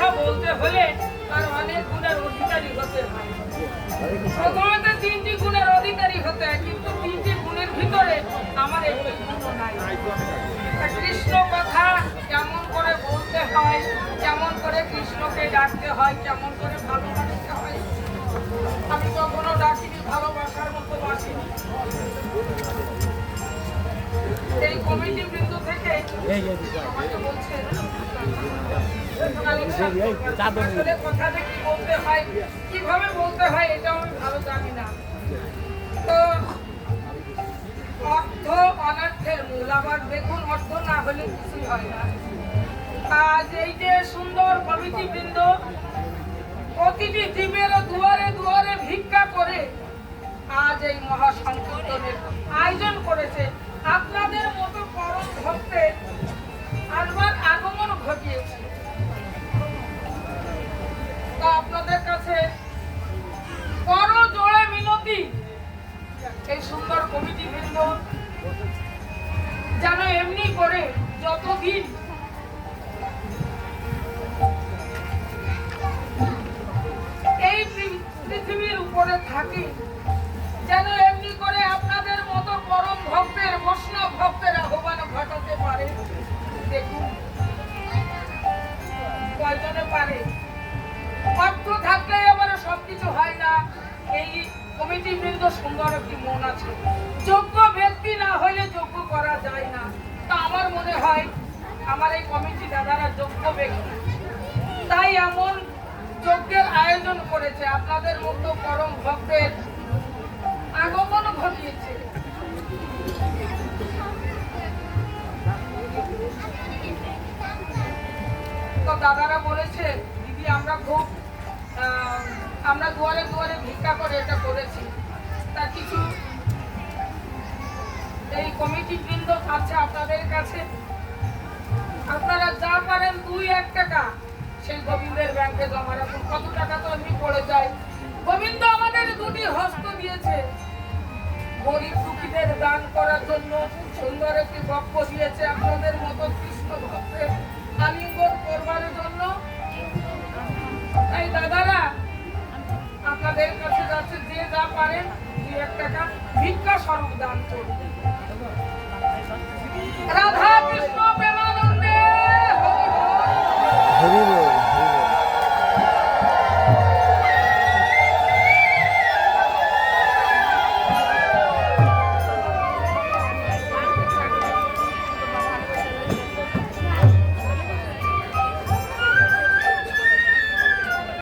হলে তার অনেক গুণের অধিকারী হতে হয়। প্রথমত তিনটি গুণের অধিকারী হতে হয়, কিন্তু তিনটি গুণের ভিতরে আমার একটি কৃষ্ণ কথা কেমন করে বলতে হয়, কেমন করে কৃষ্ণকে ডাকতে হয়, কেমন করে ভালোবাসতে হয়, আমি কখনো ডাকিনি, ভালোবাসার মতো বাসিনি। কীভাবে বলতে হয় এটা ভালো তো অর্থ অনর্থের মূল না হলে হয় না আজ এই যে সুন্দর দুয়ারে দুয়ারে ভিক্ষা করে আজ এই মহাসংকীর্তনের আয়োজন করেছে। আপনাদের মতো পরম ভক্তের যেন এমনি করে যতদিন এই পৃথিবীর উপরে থাকি, যেন এমনি করে আপনাদের মতো পরম ভক্তের, বৈষ্ণব ভক্তের আহ্বান ঘটাতে পারে। দেখুন পারে। অর্থ থাকলে আবার সবকিছু হয় না। এই কমিটি বৃন্দ সুন্দর একটি মন আছে। যোগ্য ব্যক্তি না হলে যোগ্য করা যায় না। তা আমার মনে হয় আমার এই কমিটি দাদারা যোগ্য ব্যক্তি। তাই এমন যজ্ঞের আয়োজন করেছে। আপনাদের মতো পরম ভক্তের আগমন ঘটিয়েছে। তো দাদারা বলেছে, দিদি, আমরা খুব আমরা দুয়ারে দুয়ারে ভিক্ষা করে এটা করেছি। তা কিছু এই কমিটি বৃন্দ আছে আপনাদের কাছে। আপনারা যা পারেন দুই এক টাকা। সেই গোবিন্দের ব্যাংকে জমা রাখুন। কত টাকা তো এমনি পড়ে যায়। গোবিন্দ আমাদের দুটি হস্ত দিয়েছে। গরিব দুঃখীদের দান করার জন্য সুন্দর একটি বক্ষ দিয়েছে আপনাদের মতো কৃষ্ণ ভক্তের আলিঙ্গন করবার জন্য। তাই দাদারা, আপনাদের কাছে যাচ্ছে, যে যা পারেন দুই এক ভিক্ষা স্বরূপ দান করবে রাধা কৃষ্ণ